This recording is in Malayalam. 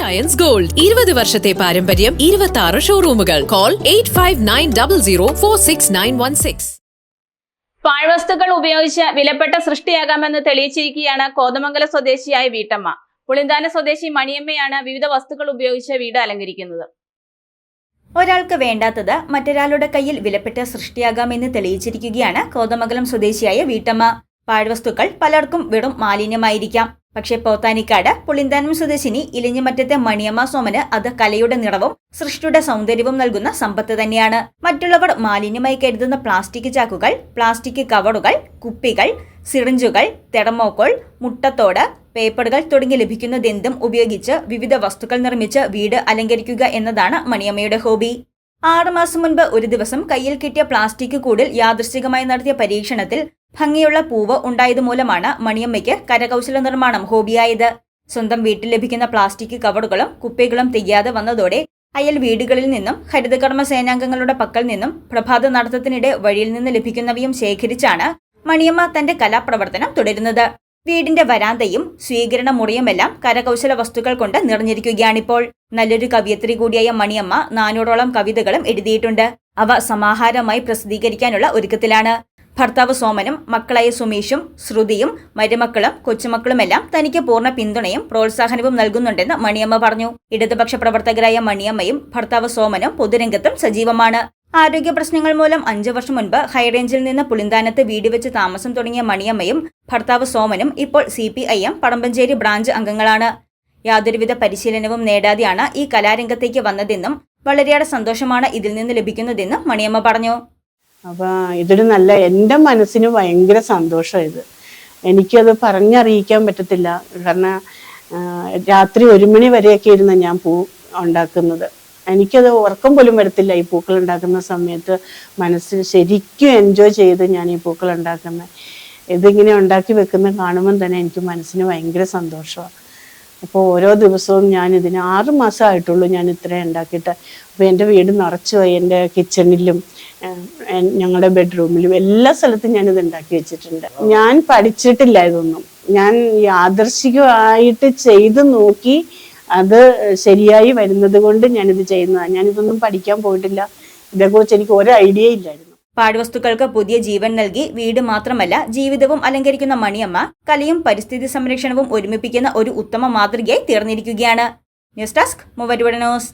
അയൻസ് ഗോൾഡ് ഇരുപത് വർഷത്തെ പാരമ്പര്യം ഇരുപത്തി ആറ് ഷോറൂമുകൾ call eight five nine double zero four six nine one six പാഴ്വസ്തുക്കൾ ഉപയോഗിച്ച് വിലപ്പെട്ട സൃഷ്ടിയാകാമെന്ന് തെളിയിച്ചിരിക്കുകയാണ് കോതമംഗലം സ്വദേശിയായ വീട്ടമ്മ. പുളിന്താന സ്വദേശി മണിയമ്മയാണ് വിവിധ വസ്തുക്കൾ ഉപയോഗിച്ച് വീട് അലങ്കരിക്കുന്നത്. ഒരാൾക്ക് വേണ്ടാത്തത് മറ്റൊരാളുടെ കയ്യിൽ വിലപ്പെട്ട സൃഷ്ടിയാകാമെന്ന് തെളിയിച്ചിരിക്കുകയാണ് കോതമംഗലം സ്വദേശിയായ വീട്ടമ്മ. പാഴ്വസ്തുക്കൾ പലർക്കും വെറും മാലിന്യമായിരിക്കാം. പക്ഷേ പോത്താനിക്കാട് പുളിന്താനം സ്വദേശിനി ഇലിഞ്ഞിമറ്റത്തെ മണിയമ്മ സോമന് അത് കലയുടെ നിറവും സൃഷ്ടിയുടെ സൗന്ദര്യവും നൽകുന്ന സമ്പത്ത് തന്നെയാണ്. മറ്റുള്ളവർ മാലിന്യമായി കരുതുന്ന പ്ലാസ്റ്റിക് ചാക്കുകൾ പ്ലാസ്റ്റിക് കവറുകൾ കുപ്പികൾ സിറിഞ്ചുകൾ തെർമോക്കോൾ മുട്ടത്തോട് പേപ്പറുകൾ തുടങ്ങി ലഭിക്കുന്നതെന്തും ഉപയോഗിച്ച് വിവിധ വസ്തുക്കൾ നിർമ്മിച്ച് വീട് അലങ്കരിക്കുക എന്നതാണ് മണിയമ്മയുടെ ഹോബി. ആറുമാസം മുൻപ് ഒരു ദിവസം കയ്യിൽ കിട്ടിയ പ്ലാസ്റ്റിക് കൂടിൽ യാദൃശ്ചികമായി നടത്തിയ പരീക്ഷണത്തിൽ ഭംഗിയുള്ള പൂവ് ഉണ്ടായതുമൂലമാണ് മണിയമ്മയ്ക്ക് കരകൗശല നിർമ്മാണം ഹോബിയായത്. സ്വന്തം വീട്ടിൽ ലഭിക്കുന്ന പ്ലാസ്റ്റിക് കവറുകളും കുപ്പികളും തികയാതെ വന്നതോടെ അയൽ വീടുകളിൽ നിന്നും ഹരിതകർമ്മ സേനാംഗങ്ങളുടെ പക്കൽ നിന്നും പ്രഭാത നടത്തത്തിനിടെ വഴിയിൽ നിന്ന് ലഭിക്കുന്നവയും ശേഖരിച്ചാണ് മണിയമ്മ തന്റെ കലാപ്രവർത്തനം തുടരുന്നത്. വീടിന്റെ വരാന്തയും സ്വീകരണ മുറിയുമെല്ലാം കരകൗശല വസ്തുക്കൾ കൊണ്ട് നിറഞ്ഞിരിക്കുകയാണിപ്പോൾ. നല്ലൊരു കവിയത്രി കൂടിയായ മണിയമ്മ നാനൂറോളം കവിതകളും എഴുതിയിട്ടുണ്ട്. അവ സമാഹാരമായി പ്രസിദ്ധീകരിക്കാനുള്ള ഒരുക്കത്തിലാണ്. ഭർത്താവ് സോമനും മക്കളായ സുമേഷും ശ്രുതിയും മരുമക്കളും കൊച്ചുമക്കളുമെല്ലാം തനിക്ക് പൂർണ പിന്തുണയും പ്രോത്സാഹനവും നൽകുന്നുണ്ടെന്ന് മണിയമ്മ പറഞ്ഞു. ഇടതുപക്ഷ പ്രവർത്തകരായ മണിയമ്മയും ഭർത്താവ് സോമനും പൊതുരംഗത്തും സജീവമാണ്. ആരോഗ്യ പ്രശ്നങ്ങൾ മൂലം അഞ്ചു വർഷം മുൻപ് ഹൈറേഞ്ചിൽ നിന്ന് പുളിന്താനത്ത് വീട് വെച്ച് താമസം തുടങ്ങിയ മണിയമ്മയും ഭർത്താവ് സോമനും ഇപ്പോൾ C P I M Padampancheri branch അംഗങ്ങളാണ്. യാതൊരുവിധ പരിശീലനവും നേടാതെയാണ് ഈ കലാരംഗത്തേക്ക് വന്നതെന്നും വളരെയേറെ സന്തോഷമാണ് ഇതിൽ നിന്ന് ലഭിക്കുന്നതെന്നും മണിയമ്മ പറഞ്ഞു. അപ്പൊ ഇതൊരു നല്ല എന്റെ മനസ്സിന് ഭയങ്കര സന്തോഷം ഇത്. എനിക്കത് പറഞ്ഞറിയിക്കാൻ പറ്റത്തില്ല. കാരണം രാത്രി ഒരു മണി വരെയൊക്കെ ഇരുന്ന് ഞാൻ പൂ ഉണ്ടാക്കുന്നത്. എനിക്കത് ഉറക്കം പോലും വരത്തില്ല ഈ പൂക്കൾ ഉണ്ടാക്കുന്ന സമയത്ത്. മനസ്സിൽ ശരിക്കും എൻജോയ് ചെയ്ത് ഞാൻ ഈ പൂക്കൾ ഉണ്ടാക്കുന്നത്. ഇതിങ്ങനെ ഉണ്ടാക്കി വെക്കുന്ന കാണുമ്പം തന്നെ എനിക്ക് മനസ്സിന് ഭയങ്കര സന്തോഷമാണ് അപ്പോൾ ഓരോ ദിവസവും ഞാൻ ഇതിന് ആറ് മാസമായിട്ടുള്ളൂ ഞാൻ ഇത്രയും ഉണ്ടാക്കിയിട്ട്. അപ്പോൾ എന്റെ വീട് നിറച്ചുപോയി എന്റെ കിച്ചണിലും ഞങ്ങളുടെ ബെഡ്റൂമിലും എല്ലാ സ്ഥലത്തും ഞാനിത് ഉണ്ടാക്കി വെച്ചിട്ടുണ്ട്. ഞാൻ പഠിച്ചിട്ടില്ല ഇതൊന്നും ഞാൻ യാദർശികമായിട്ട് ചെയ്ത് നോക്കി അത് ശരിയായി വരുന്നത് കൊണ്ട് ഞാനിത് ചെയ്യുന്നതാണ് ഞാനിതൊന്നും പഠിക്കാൻ പോയിട്ടില്ല. ഇതേക്കുറിച്ച് എനിക്ക് ഒരു ഐഡിയ ഇല്ലായിരുന്നു. പാഴ്വസ്തുക്കൾക്ക് പുതിയ ജീവൻ നൽകി വീട് മാത്രമല്ല ജീവിതവും അലങ്കരിക്കുന്ന മണിയമ്മ കലയും പരിസ്ഥിതി സംരക്ഷണവും ഒരുമിപ്പിക്കുന്ന ഒരു ഉത്തമ മാതൃകയായി തീർന്നിരിക്കുകയാണ്. ന്യൂസ് ഡെസ്ക് മൂവരുവട ന്യൂസ്.